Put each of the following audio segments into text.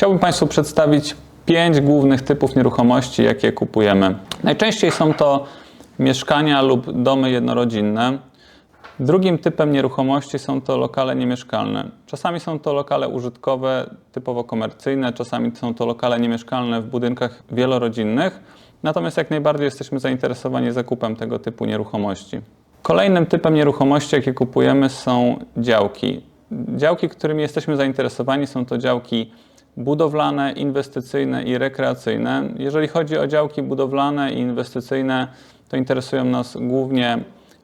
Chciałbym Państwu przedstawić pięć głównych typów nieruchomości, jakie kupujemy. Najczęściej są to mieszkania lub domy jednorodzinne. Drugim typem nieruchomości są to lokale niemieszkalne. Czasami są to lokale użytkowe, typowo komercyjne, czasami są to lokale niemieszkalne w budynkach wielorodzinnych. Natomiast jak najbardziej jesteśmy zainteresowani zakupem tego typu nieruchomości. Kolejnym typem nieruchomości, jakie kupujemy, są działki. Działki, którymi jesteśmy zainteresowani, są to działki budowlane, inwestycyjne i rekreacyjne. Jeżeli chodzi o działki budowlane i inwestycyjne, to interesują nas głównie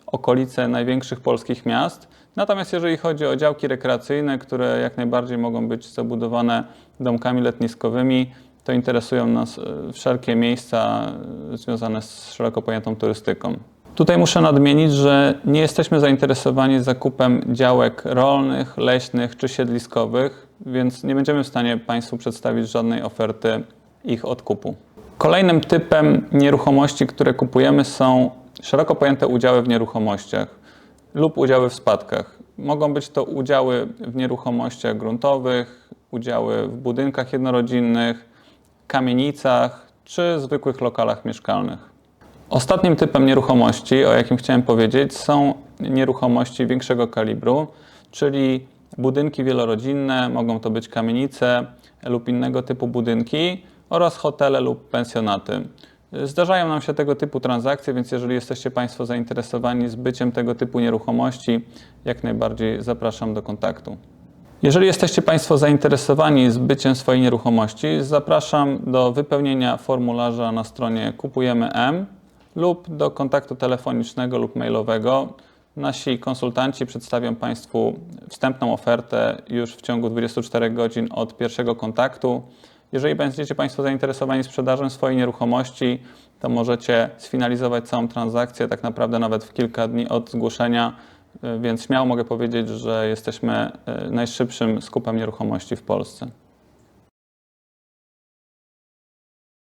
okolice największych polskich miast. Natomiast jeżeli chodzi o działki rekreacyjne, które jak najbardziej mogą być zabudowane domkami letniskowymi, to interesują nas e, wszelkie miejsca e, związane z szeroko pojętą turystyką. Tutaj muszę nadmienić, że nie jesteśmy zainteresowani zakupem działek rolnych, leśnych czy siedliskowych, więc nie będziemy w stanie Państwu przedstawić żadnej oferty ich odkupu. Kolejnym typem nieruchomości, które kupujemy, są szeroko pojęte udziały w nieruchomościach lub udziały w spadkach. Mogą być to udziały w nieruchomościach gruntowych, udziały w budynkach jednorodzinnych, kamienicach czy zwykłych lokalach mieszkalnych. Ostatnim typem nieruchomości, o jakim chciałem powiedzieć, są nieruchomości większego kalibru, czyli budynki wielorodzinne, mogą to być kamienice lub innego typu budynki oraz hotele lub pensjonaty. Zdarzają nam się tego typu transakcje, więc jeżeli jesteście Państwo zainteresowani zbyciem tego typu nieruchomości, jak najbardziej zapraszam do kontaktu. Jeżeli jesteście Państwo zainteresowani zbyciem swojej nieruchomości, zapraszam do wypełnienia formularza na stronie Kupujemy M lub do kontaktu telefonicznego lub mailowego. Nasi konsultanci przedstawią Państwu wstępną ofertę już w ciągu 24 godzin od pierwszego kontaktu. Jeżeli będziecie Państwo zainteresowani sprzedażą swojej nieruchomości, to możecie sfinalizować całą transakcję tak naprawdę nawet w kilka dni od zgłoszenia, więc śmiało mogę powiedzieć, że jesteśmy e, najszybszym skupem nieruchomości w Polsce.